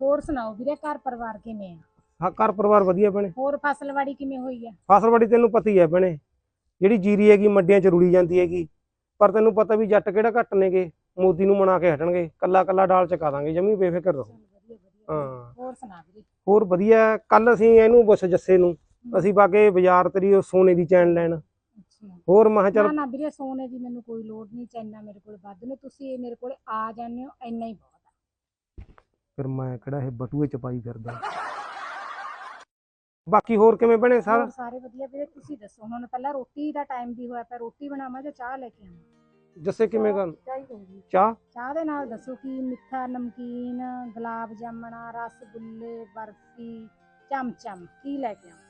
ਹੋਰ ਸੁਣਾਓ ਵੀਰੇ ਘਰ ਪਰਿਵਾਰ ਕਿਵੇਂ ਆ? ਹਾਂ ਘਰ ਪਰਿਵਾਰ ਵਧੀਆ ਭੈਣੇ। ਹੋਰ ਫਸਲਵਾੜੀ ਕਿਵੇਂ ਹੋਈ ਆ? ਫਸਲਵਾੜੀ ਤੈਨੂੰ ਪਤਾ ਹੀ ਹੈ ਭੈਣੇ ਜਿਹੜੀ ਜੀਰੀ ਹੈਗੀ ਮੰਡੀਆਂ 'ਚ ਰੁੜੀ ਜਾਂਦੀ ਹੈਗੀ। ਪਰ ਤੈਨੂੰ ਪਤਾ ਵੀ ਜੱਟ ਕਿਹੜਾ ਘੱਟ ਨੇਗੇ ਮੋਦੀ ਨੂੰ ਮਨਾ ਕੇ ਹਟਣਗੇ ਕੱਲਾ ਕੱਲਾ ਡਾਲ ਚਕਾ ਦਾਂਗੇ ਜਮੀ ਬੇਫਿਕਰ ਰਹੋ। ਹਾਂ। ਹੋਰ ਸੁਣਾ ਵੀਰੇ। ਹੋਰ ਵਧੀਆ ਕੱਲ ਅਸੀਂ ਇਹਨੂੰ ਬਸ ਜੱਸੇ ਨੂੰ ਅਸੀਂ ਬਾਗੇ ਬਾਜ਼ਾਰ ਤੇਰੀ ਉਹ ਸੋਨੇ ਦੀ ਚੈਨ ਲੈਣ। ਹੋਰ ਮੈਂ ਚੱਲ ਨਾ ਵੀਰੇ ਸੋਨੇ ਦੀ ਮੈਨੂੰ ਕੋਈ ਲੋੜ ਨਹੀਂ ਚੈਨਾ ਮੇਰੇ ਕੋਲ ਵੱਧ ਨੇ ਤੁਸੀਂ ਇਹ ਮੇਰੇ ਕੋਲ ਆ ਜਾਂਦੇ ਹੋ ਇੰਨਾ ਹੀ ਬਹੁਤ। ਫਿਰ ਮੈਂ ਕਿਹੜਾ ਇਹ ਬਟੂਏ ਚ ਪਾਈ ਫਿਰਦਾ। ਬਾਕੀ ਹੋਰ ਕਿਵੇਂ ਬਣੇ ਸਾਰਾ? ਹੋਰ ਸਾਰੇ ਵਧੀਆ ਵੀਰੇ ਤੁਸੀਂ ਦੱਸੋ ਹੁਣ ਪਹਿਲਾਂ ਰੋਟੀ ਦਾ ਟਾਈਮ ਵੀ ਹੋਇਆ ਪਿਆ ਰੋਟੀ ਬਣਾਵਾਂ ਜਾਂ ਚਾਹ ਲੈ ਕੇ ਆਵਾਂ? ਜੱਸੇ ਕਿਵੇਂ ਕਰ ਚਾਹ ਹੀ ਚਾਹ? ਚਾਹ ਦੇ ਨਾਲ ਦੱਸੋ ਕੀ ਮਿੱਠਾ ਨਮਕੀਨ ਗੁਲਾਬ ਜਾਮਣਾ ਰਸਗੁੱਲੇ ਬਰਫੀ ਚਮਚਮ ਕੀ ਲੈ ਕੇ ਆਵਾਂ?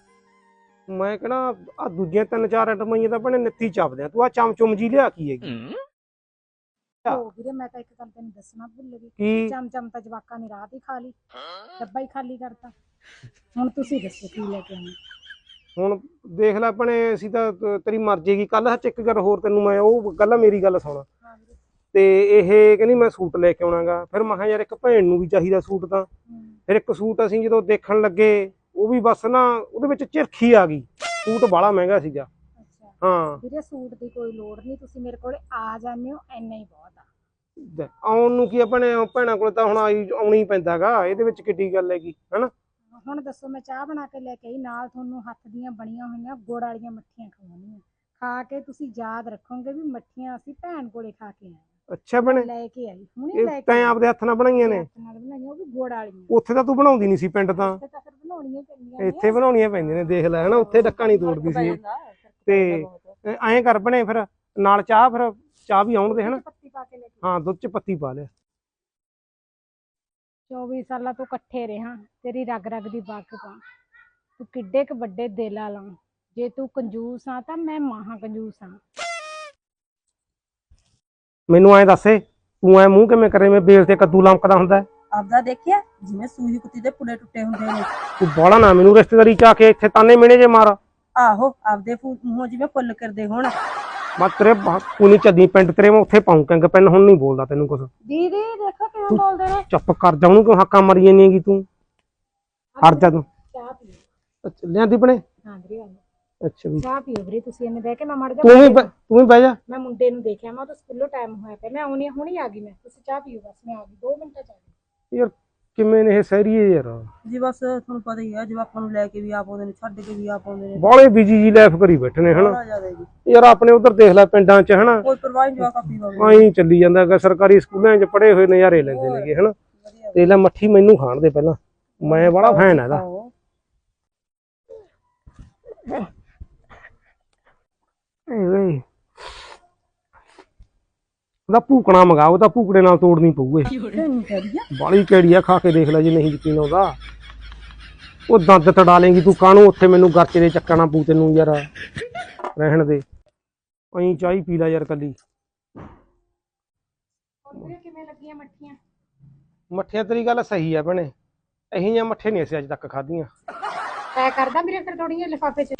ਮੈਂ ਕਿਹੜਾ ਆ ਦੂਜੀਆਂ ਤਿੰਨ ਚਾਰ ਆਈਟਮਾਂ ਤਾਂ ਬਣੇ ਨੱਤੀ ਚਾਪਦੇ ਆ। ਤੂੰ ਆ ਚਮਚਮ ਜੀ ਲਿਆ ਕੀ ਹੈਗੀ? ਹੋ ਵੀਰੇ ਮੈਂ ਤਾਂ ਇੱਕ ਗੱਲ ਤੈਨੂੰ ਦੱਸਣਾ ਭੁੱਲ ਗਈ ਕੀ? ਚਮਚਮ ਤਾਂ ਜਵਾਕਾਂ ਨੇ ਰਾਤ ਹੀ ਖਾ ਲਈ। ਡੱਬਾ ਹੀ ਖਾਲੀ ਕਰਤਾ। ਹੁਣ ਤੁਸੀਂ ਦੱਸੋ ਕੀ ਲੈ ਕੇ ਆਵਾਂ ਹੁਣ ਦੇਖ ਲੈ ਆਪਣੇ ਅਸੀਂ ਤਾਂ ਤ- ਤੇਰੀ ਮਰਜ਼ੀ ਕੀ ਕੱਲ ਸੱਚ ਇੱਕ ਗੱਲ ਹੋਰ ਤੈਨੂੰ ਮੈਂ ਉਹ ਗੱਲ ਆ ਮੇਰੀ ਗੱਲ ਸੁਣ। ਹਾਂ ਵੀਰੇ। ਤੇ ਇਹ ਕਹਿੰਦੀ ਮੈਂ ਸੂਟ ਲੈ ਕੇ ਆਉਣਾਗਾ। ਫਿਰ ਮੈਂ ਕਿਹਾ ਯਾਰ ਇੱਕ ਭੈਣ ਨੂੰ ਵੀ ਚਾਹੀਦਾ ਸੂਟ ਤਾਂ। ਹਮ, ਫਿਰ ਇੱਕ ਸੂਟ ਅਸੀਂ ਜਦੋਂ ਦੇਖਣ ਲੱਗੇ ਉਹ ਵੀ ਬਸ ਨਾ ਉਹਦੇ ਵਿੱਚ ਝਿਰਖੀ ਆ ਗਈ। ਸੂਟ ਬਾਹਲਾ ਮਹਿੰਗਾ ਸੀਗਾ। ਅੱਛਾ। ਹਾਂ। ਵੀਰੇ ਸੂਟ ਦੀ ਕੋਈ ਲੋੜ ਨਹੀਂ। ਤੁਸੀਂ ਮੇਰੇ ਕੋਲ ਆ ਜਾਂਦੇ ਹੋ ਇੰਨਾ ਹੀ ਬਹੁਤ। ਆਉਣ ਨੂੰ ਕੀ ਆਪਣੇ ਭੈਣਾਂ ਕੋਲ ਤਾਂ ਹੁਣ ਆਈ ਆਉਣਾ ਪੈਂਦਾਗਾ ਇਹਦੇ ਵਿੱਚ ਕਿੱਡੀ ਗੱਲ ਹੈਗੀ ਹਨਾ? ਹੁਣ ਦੱਸੋ ਮੈਂ ਚਾਹ ਬਣਾ ਕੇ ਲੈ ਕੇ ਆਈ ਨਾਲ ਤੁਹਾਨੂੰ ਹੱਥ ਦੀਆਂ ਬਣੀਆਂ ਹੋਈਆਂ ਗੁੜ ਵਾਲੀਆਂ ਮੱਠੀਆਂ ਖਵਾਉਣੀਆਂ। ਖਾ ਕੇ ਤੁਸੀਂ ਯਾਦ ਰੱਖੋਗੇ ਵੀ ਮੱਠੀਆਂ ਅਸੀਂ ਭੈਣ ਕੋਲੇ ਖਾ ਕੇ ਆਏ ਅੱਛਾ ਭੈਣੇ। ਲੈ ਕੇ ਆਈ ਹੁਣੇ ਇਹ ਲੈ ਕੇ ਤੈਂ ਆਈ। ਆਪਦੇ ਹੱਥ ਨਾਲ ਬਣਾਈਆਂ ਨੇ? ਹੱਥ ਨਾਲ ਬਣਾਈਆਂ ਉਹ ਵੀ ਗੁੜ ਵਾਲੀਆਂ। ਉੱਥੇ ਤਾਂ ਤੂੰ ਬਣਾਉਂਦੀ ਨਹੀਂ ਸੀ ਪਿੰਡ ਤਾਂ। ਇੱਥੇ ਤਾਂ ਫਿਰ ਬਣਾਉਣੀਆਂ ਪੈਂਦੀਆਂ ਨੇ। ਇੱਥੇ ਬਣਾਉਣੀਆਂ ਪੈਂਦੀਆਂ ਨੇ ਦੇਖ ਲੈ ਹਨਾ ਉੱਥੇ ਡੱਕਾ ਨਹੀਂ ਤੋੜਦੀ ਸੀ। ਤੇ ਐਂ ਕਰ ਬਣੇ ਫਿਰ ਨਾਲ ਚਾਹ ਫਿਰ ਚਾਹ ਵੀ ਆਉਣ ਦੇ ਹਨਾ? ਪਾ ਕੇ ਲੈ ਕੇ ਹਾਂ ਦੁੱਧ ਚ ਪੱਤੀ ਪਾ ਲਿਆ। 24 ਸਾਲਾਂ ਤੋਂ ਇਕੱਠੇ ਰਹਾ। ਤੇਰੀ ਰਗ ਰਗ ਦੀ ਵਾਕਫ ਆ ਤੂੰ ਕਿੱਡੇ ਕ ਵੱਡੇ ਦਿਲ ਵਾਲਾ ਜੇ ਤੂੰ ਕੰਜੂਸ ਆ ਤਾਂ ਮੈਂ ਮਹਾ ਕੰਜੂਸ ਆ। ਮੈਨੂੰ ਐਂ ਦੱਸੇ ਤੂੰ ਐ ਮੂੰਹ ਕਿਵੇਂ ਕਰੇ? ਮੈਂ ਬੇਲ ਤੇ ਕੱਦੂ ਲੰਕਦਾ ਹੁੰਦਾ ਹੈ? ਆਪਦਾ ਦੇਖਿਆ ਜਿਵੇਂ ਸੂਈ ਕੁੱਤੀ ਦੇ ਪੁੜੇ ਟੁੱਟੇ ਹੁੰਦੇ ਨੇ। ਤੂੰ ਬੋਲਾ ਨਾ ਮੈਨੂੰ ਰਿਸ਼ਤੇਦਾਰੀ ਚ ਆ ਕੇ ਇੱਥੇ ਤਾਨੇ ਮਿਹਣੇ ਜੇ ਮਾਰ। ਆਹੋ ਆਪਦੇ ਫੂ- ਮੂੰਹੋਂ ਜਿਵੇਂ ਫੁੱਲ ਕਰਦੇ ਹੋਣ। ਮੈਂ ਤੇਰੇ ਕੋਈ ਨਹੀਂ ਚੱਦੀ ਪਿੰਡ ਤੇਰੇ ਮੈਂ ਉੱਥੇ ਪਾਉਂ ਕੰਗ ਪੈਨ ਹੁਣ ਨਹੀਂ ਬੋਲਦਾ ਤੈਨੂੰ ਕੁਛ। ਦੀਦੀ ਦੇਖੋ ਕਿਵੇਂ ਬੋਲਦੇ ਨੇ। ਚੁੱਪ ਕਰ ਜਾ ਉਹਨੂੰ ਕਿਉਂ ਹੱਕਾਂ ਮਾਰੀ ਜਾਂਦੀ ਹੈਗੀ ਤੂੰ? ਹਟ ਜਾ ਤੂੰ। ਚਾਹ ਅੱਛਾ, ਲਿਆਂਦੀ ਬਣੇ ਹਾਂ ਵੀਰੇ। ਅੱਛਾ ਵੀ। ਚਾਹ ਪੀਓ ਵੀਰੇ ਤੁਸੀਂ ਇਹਨੇ ਬਹਿ ਕੇ ਮੈਂ ਮੜ ਜਾ ਤੂੰ ਵੀ ਤੂੰ ਵੀ ਬਹਿ ਜਾ। ਮੈਂ ਮੁੰਡੇ ਨੂੰ ਦੇਖਿਆ ਮੈਂ ਤਾਂ ਸਕੂਲੋਂ ਟਾਈਮ ਹੋਇਆ ਪਿਆ ਮੈਂ ਆਉਣੀ ਹੁਣੀ ਆ ਗਈ ਮੈਂ। ਤੁਸੀਂ ਚਾਹ ਪੀਓ ਬਸ ਮੈਂ ਆ ਗਈ 2 ਮਿੰਟਾਂ ਚ ਆ ਗਈ। ਯਾਰ ਕਿਵੇਂ ਨੇ ਇਹ ਸਹਿਰੀਏ ਯਾਰ? ਜੀ ਬਸ ਤੁਹਾਨੂੰ ਪਤਾ ਹੀ ਆ ਜਵਾਕਾਂ ਨੂੰ ਲੈ ਕੇ ਵੀ ਆਪ ਆਉਂਦੇ ਨੇ ਛੱਡ ਕੇ ਵੀ ਆਪ ਆਉਂਦੇ ਨੇ। ਬਾਲੇ ਬਿਜ਼ੀ ਜੀ ਲਾਈਫ ਕਰੀ ਬੈਠੇ ਨੇ ਹਨਾ? ਬੜਾ ਜ਼ਿਆਦਾ ਜੀ। ਯਾਰ ਆਪਣੇ ਉਧਰ ਦੇਖ ਲੈ ਪਿੰਡਾਂ 'ਚ ਹਨਾ? ਕੋਈ ਪਰਵਾਹ ਨਹੀਂ ਜਵਾਕਾਂ ਪੀਵਾ ਐਂ ਚੱਲੀ ਜਾਂਦਾ ਹੈਗਾ ਸਰਕਾਰੀ ਸਕੂਲਾਂ 'ਚ ਪੜ੍ਹੇ ਹੋਏ ਨਜ਼ਾਰੇ ਲੈਂਦੇ ਨੇਗੇ ਹਨਾ? ਤੇ ਲੈ ਮੱਠੀ ਮੈਨੂੰ ਖਾਣ ਦੇ ਪਹਿਲਾਂ। ਮੈਂ ਬੜਾ ਫੈਨ ਆ ਇਹਦਾ। ਏ ਵੇ ਉਹਦਾ ਭੂਕਣਾ ਮੰਗਾਓ ਤਾਂ ਭੂਕੜੇ ਨਾਲ ਤੋੜਨੀ ਪਊ ਨਹੀਂ ਕਰੀਆ ਬਾਲੀ ਕਿਹੜੀ ਆ ਖਾ ਕੇ ਦੇਖ ਲੈ ਜੇ ਨਹੀਂ ਯਕੀਨ ਆਉਂਦਾ ਉਹ ਦੰਦ ਤੜਾ ਲੇਂਗੀ ਤੂੰ ਕਾਹਨੂੰ ਉੱਥੇ ਮੈਨੂੰ ਗਰਚੇ ਦੇ ਚੱਕਣਾ ਪੂ ਤੈਨੂੰ ਯਾਰ ਰਹਿਣ ਦੇ। ਅਹੀਂ ਚਾਹੀ ਪੀ ਲੈ ਯਾਰ ਕੱਲੀ। ਹੋਰ ਵੀਰੇ ਕਿਵੇਂ ਲੱਗੀਆਂ ਮੱਠੀਆਂ? ਮੱਠੀਆਂ ਤੇਰੀ ਗੱਲ ਸਹੀ ਆ ਭੈਣੇ। ਅਹੀਂ ਜਾਂ ਮੱਠੇ ਨਹੀਂ ਅਸੀਂ ਅੱਜ ਤੱਕ ਖਾਧੀਆਂ। ਪੈਕ ਕਰਦਾ ਵੀਰੇ ਫਿਰ ਥੋੜੀਆਂ ਲਿਫਾਫੇ ਚ।